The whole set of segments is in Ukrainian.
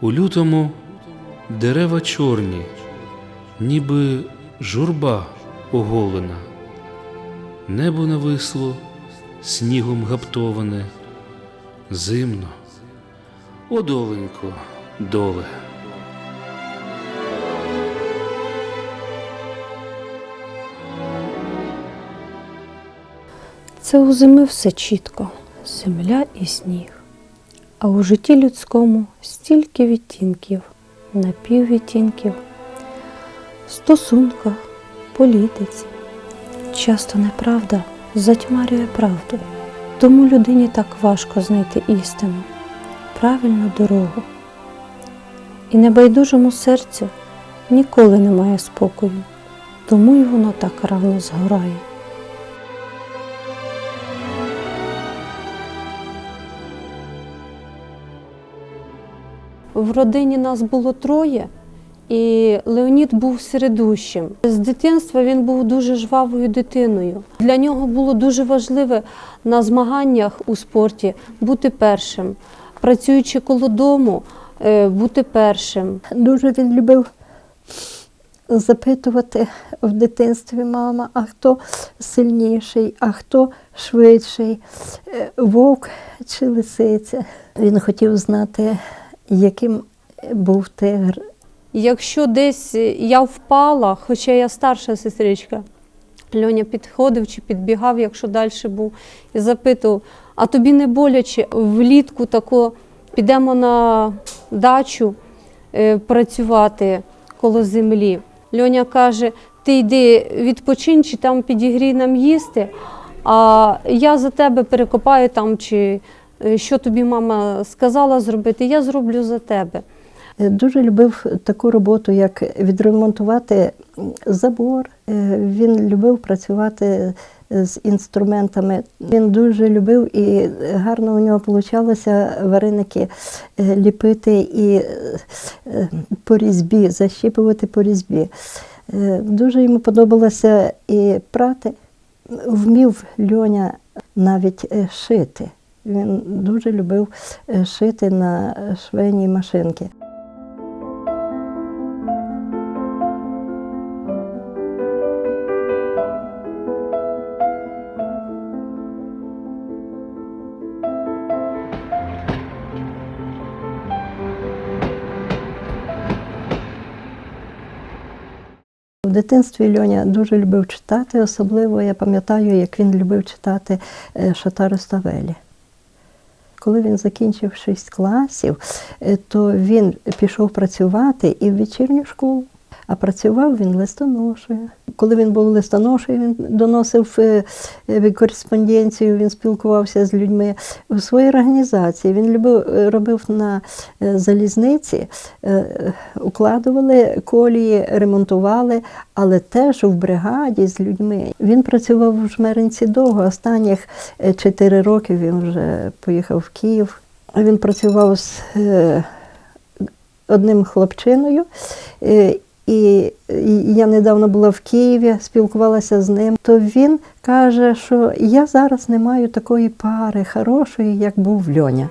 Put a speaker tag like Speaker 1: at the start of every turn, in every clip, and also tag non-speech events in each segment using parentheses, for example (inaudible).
Speaker 1: У лютому дерева чорні, ніби журба оголена. Небо нависло, снігом гаптоване, зимно. О, доленько, доле.
Speaker 2: Це у зими все чітко, земля і сніг. А у житті людському стільки відтінків, напіввідтінків, в стосунках, політиці. Часто неправда затьмарює правду, тому людині так важко знайти істину, правильну дорогу. І небайдужому серцю ніколи немає спокою, тому й воно так рано згорає. В родині нас було троє, і Леонід був середущим. З дитинства він був дуже жвавою дитиною. Для нього було дуже важливе на змаганнях у спорті бути першим, працюючи коло дому, е, бути першим.
Speaker 3: Дуже він любив запитувати в дитинстві мама, а хто сильніший, а хто швидший, е, вовк чи лисиця. Він хотів знати, яким був тигр.
Speaker 2: Якщо десь я впала, хоча я старша сестричка, Льоня підходив чи підбігав, якщо далі був, і запитував, а тобі не боляче влітку тако підемо на дачу е, працювати коло землі. Льоня каже, ти йди відпочинь, чи там підігрій нам їсти, а я за тебе перекопаю там, чи що тобі мама сказала зробити, я зроблю за тебе.
Speaker 3: Е, Дуже любив таку роботу, як відремонтувати забор. Е, Він любив працювати з інструментами. Він дуже любив і гарно у нього получалося вареники е, ліпити і е, по різьбі, защіпувати по різьбі. Е, Дуже йому подобалося і прати. Вмів Льоня навіть е, шити. Він дуже любив е, шити на швейній машинці. В дитинстві Льоня дуже любив читати, особливо я пам'ятаю, як він любив читати е, Шатару Ставелі. Коли він закінчив 6 класів, е, то він пішов працювати і в вечірню школу. А працював він листоношою. Коли він був листоношою, він доносив е, е, кореспонденцію, він спілкувався з людьми у своїй організації. Він любив е, робив на залізниці, укладували колії, ремонтували, але теж в бригаді з людьми. Він працював в Жмеринці довго. Останніх чотири роки він вже поїхав в Київ. Він працював з одним хлопчиною. І я недавно була в Києві, спілкувалася з ним. То він каже, що я зараз не маю такої пари хорошої, як був Льоня.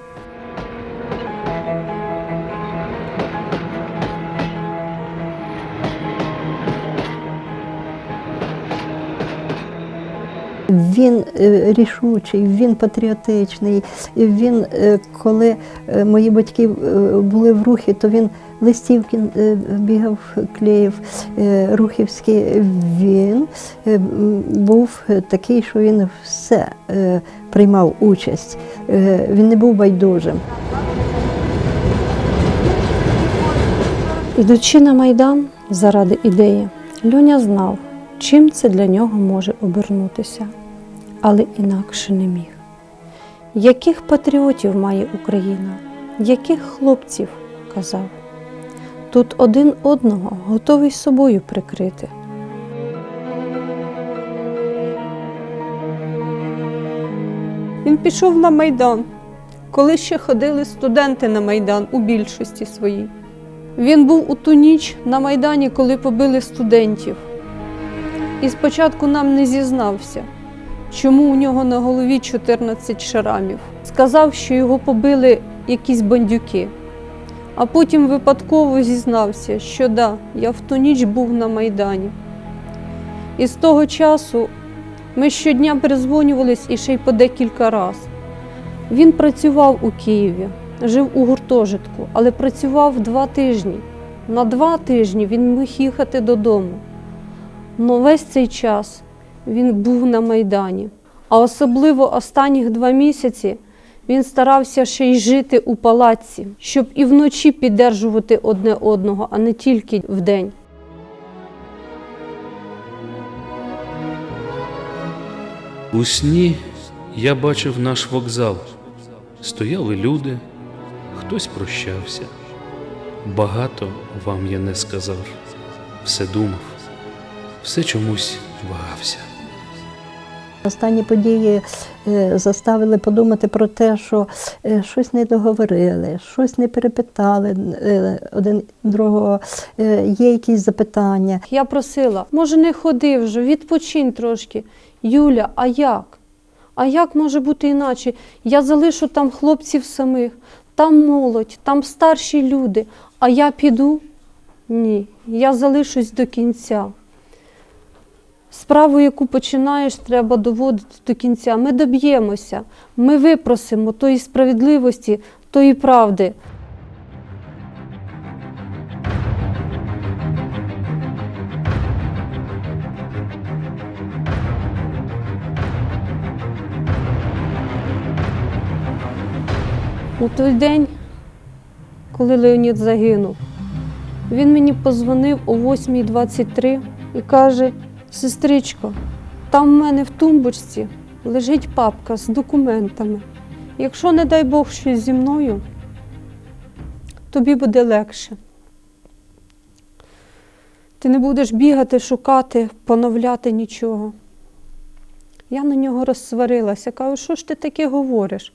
Speaker 3: Він е, рішучий, він патріотичний. Він, е, коли е, мої батьки були в рухі, то він листівки е, бігав, клеїв е, рухівські. Він е, був такий, що він все приймав участь. Він не був байдужим.
Speaker 2: Ідучи на Майдан заради ідеї, Льоня знав, чим це для нього може обернутися, але інакше не міг. Яких патріотів має Україна, яких хлопців, казав. Тут один одного готовий собою прикрити. Він пішов на Майдан, коли ще ходили студенти на Майдан у більшості своїй. Він був у ту ніч на Майдані, коли побили студентів. І спочатку нам не зізнався, чому у нього на голові 14 шрамів. Сказав, що його побили якісь бандюки. А потім випадково зізнався, що да, я в ту ніч був на Майдані. І з того часу ми щодня перезвонювались і ще й по декілька разів. Він працював у Києві, жив у гуртожитку, але працював два тижні. На два тижні він міг їхати додому. Но весь цей час він був на Майдані. А особливо останніх два місяці він старався ще й жити у палаці, щоб і вночі піддержувати одне одного, а не тільки вдень.
Speaker 1: У сні я бачив наш вокзал. Стояли люди, хтось прощався. Багато вам я не сказав, все думав, все чомусь вагався.
Speaker 3: Останні події е, заставили подумати про те, що е, щось не договорили, щось не перепитали е, один другого, є якісь запитання.
Speaker 2: Я просила, може, не ходи вже, відпочинь трошки. Юля, а як? А як може бути іначе? Я залишу там хлопців самих, там молодь, там старші люди, а я піду? Ні, я залишусь до кінця. Справу, яку починаєш, треба доводити до кінця. Ми доб'ємося, ми випросимо тої справедливості, тої правди. У той день, коли Леонід загинув, він мені позвонив о 8.23 і каже: сестричко, там в мене в тумбочці лежить папка з документами. Якщо, не дай Бог, щось зі мною, тобі буде легше. Ти не будеш бігати, шукати, поновляти нічого. Я на нього розсварилася, кажу, що ж ти таке говориш?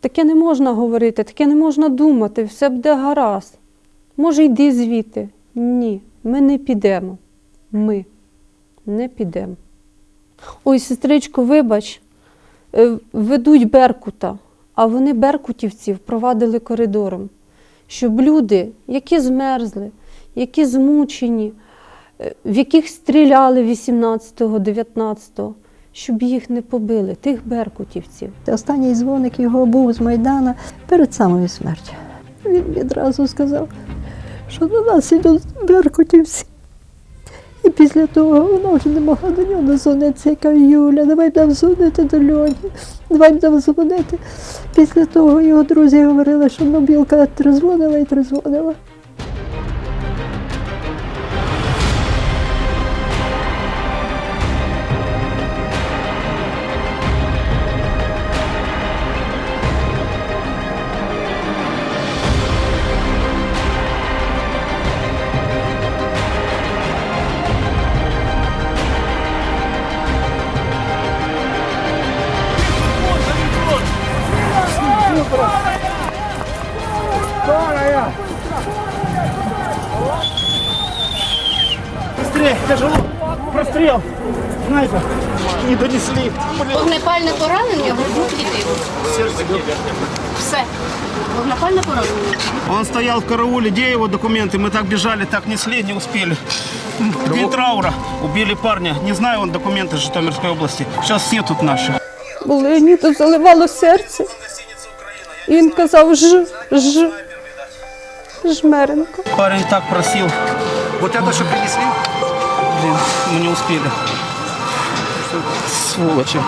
Speaker 2: Таке не можна говорити, таке не можна думати, все буде гаразд. Може, йди звідти. Ні, ми не підемо. Ми не підемо. Ой, сестричко, вибач, е, ведуть Беркута, а вони беркутівців провадили коридором, щоб люди, які змерзли, які змучені, е, в яких стріляли 18-го, 19-го, щоб їх не побили, тих беркутівців.
Speaker 3: Останній дзвоник його був з Майдана перед самою смертю. Він відразу сказав, що до нас ідуть беркутівці. І після того вона вже не могла до нього дозвонитися, яка Юля, давай там дзвонити до Льоні, давай будемо дзвонити. Після того його друзі говорили, що мобілка тризвонила і тризвонила.
Speaker 4: Вогнепальне поранення грудну клітину. Все. Вогнепальне поранення.
Speaker 5: Он стоял в карауле, где его документы? Мы так бежали, так несли, не успели. В День траура убили парня. Не знаю он документы из Житомирской области. Сейчас все тут наши.
Speaker 2: Бо Леоніду заливало серце. І він казав ж, ж, жмеренко.
Speaker 5: Парень так просил.
Speaker 6: Вот это что принесли?
Speaker 5: Блин, мы не успели. Сволочи.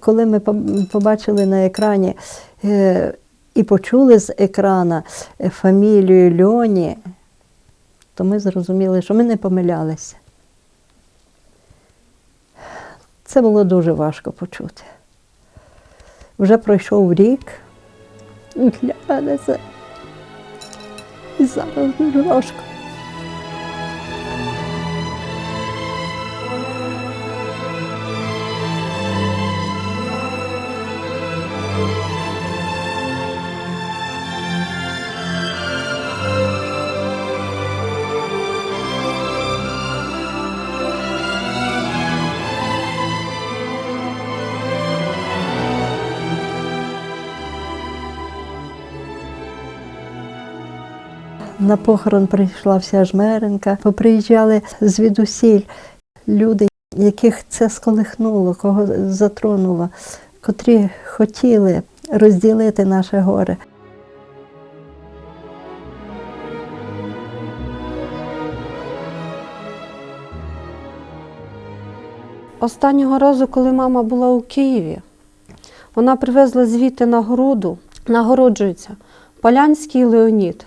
Speaker 3: Коли ми побачили на екрані е, і почули з екрана е, фамілію Льоні, то ми зрозуміли, що ми не помилялися. Це було дуже важко почути. Вже пройшов рік, (laughs) для мене це і зараз дуже важко. На похорон прийшла вся жмеренка, поприїжджали звідусіль люди, яких це сколихнуло, кого затронуло, котрі хотіли розділити наше горе.
Speaker 2: Останнього разу, коли мама була у Києві, вона привезла звідти нагороду, нагороджується Полянський Леонід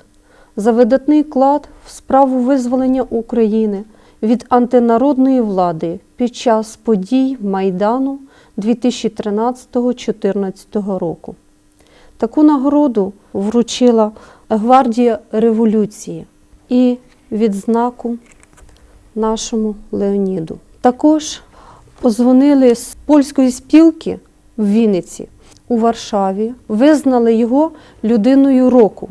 Speaker 2: за видатний вклад в справу визволення України від антинародної влади під час подій Майдану 2013-2014 року. Таку нагороду вручила Гвардія революції і відзнаку нашому Леоніду. Також позвонили з польської спілки в Вінниці у Варшаві, визнали його людиною року.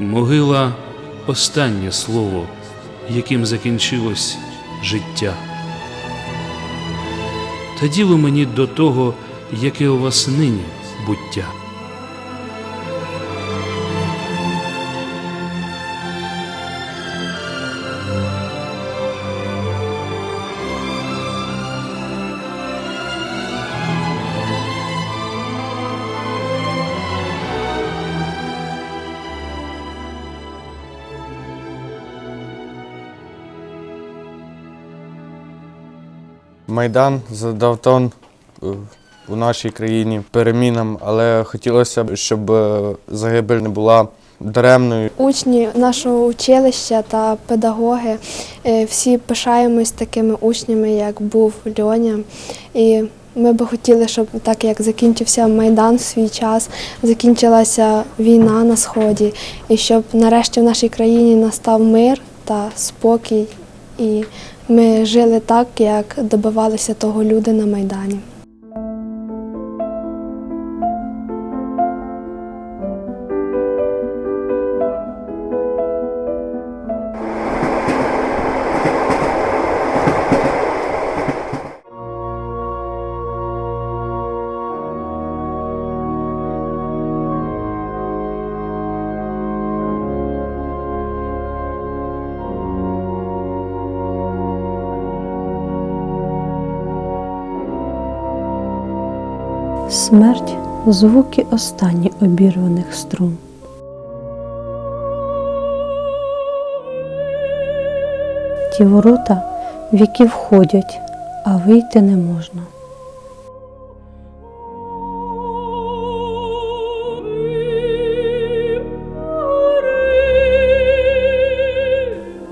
Speaker 1: Могила останнє слово, яким закінчилось життя. Та діло мені до того, яке у вас нині буття.
Speaker 7: Майдан задав тон е, у нашій країні перемінам, але хотілося б, щоб е, загибель не була даремною.
Speaker 8: Учні нашого училища та педагоги е, всі пишаємось такими учнями, як був Льоня. І ми би хотіли, щоб так як закінчився Майдан в свій час, закінчилася війна на сході, і щоб нарешті в нашій країні настав мир та спокій, і ми жили так, як добивалися того люди на Майдані.
Speaker 2: Смерть звуки останні обірваних струн. Ті ворота, в які входять, а вийти не можна.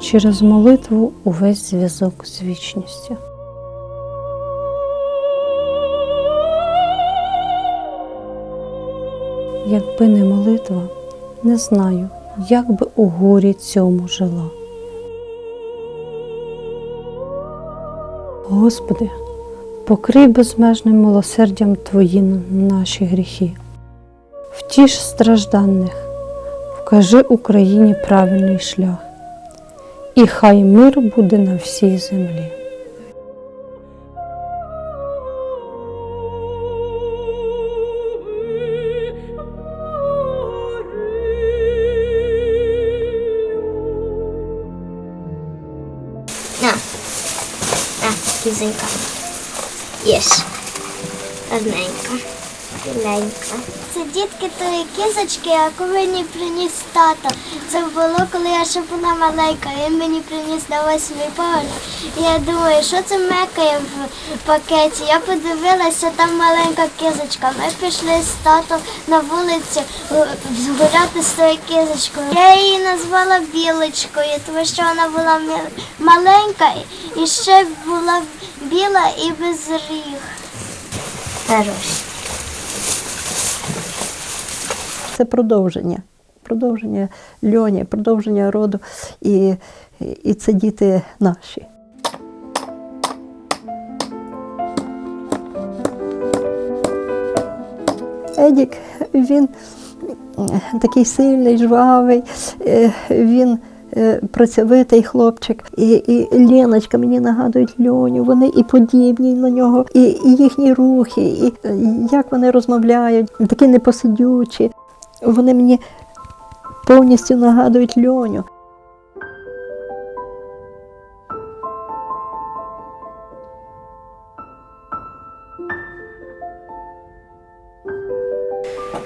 Speaker 2: Через молитву увесь зв'язок з вічністю. Якби не молитва, не знаю, як би у горі цьому жила. Господи, покрий безмежним милосердям Твої наші гріхи, втіш стражданних, вкажи Україні правильний шлях, і хай мир буде на всій землі.
Speaker 9: Кізенька. Їж. Одненька. Біленька. Це дітки тої кізочки, яку мені приніс тато. Це було, коли я ще була маленька. Він мені приніс на восьмий поверх. Я думаю, що це мекає в пакеті. Я подивилася, там маленька кізочка. Ми пішли з татом на вулицю е, гуляти з тою кізочкою. Я її назвала білочкою, тому що вона була маленька і ще була біла і без ріг. Хорош.
Speaker 3: Це продовження. Продовження льоні, продовження роду. І, і це діти наші. Едік, він такий сильний, жвавий, е, він працьовитий хлопчик. І, і Леночка мені нагадують Льоню, вони і подібні на нього, і, і їхні рухи, і е, як вони розмовляють, такі непосидючі. Вони мені повністю нагадують льоню.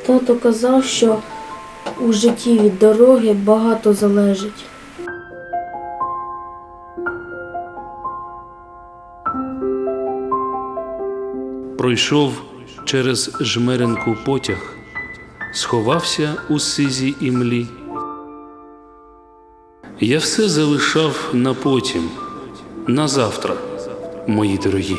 Speaker 10: Тато казав, що у житті від дороги багато залежить.
Speaker 1: Пройшов через жмеренку потяг, сховався у сизій імлі. Я все залишав на потім, на завтра, мої дорогі.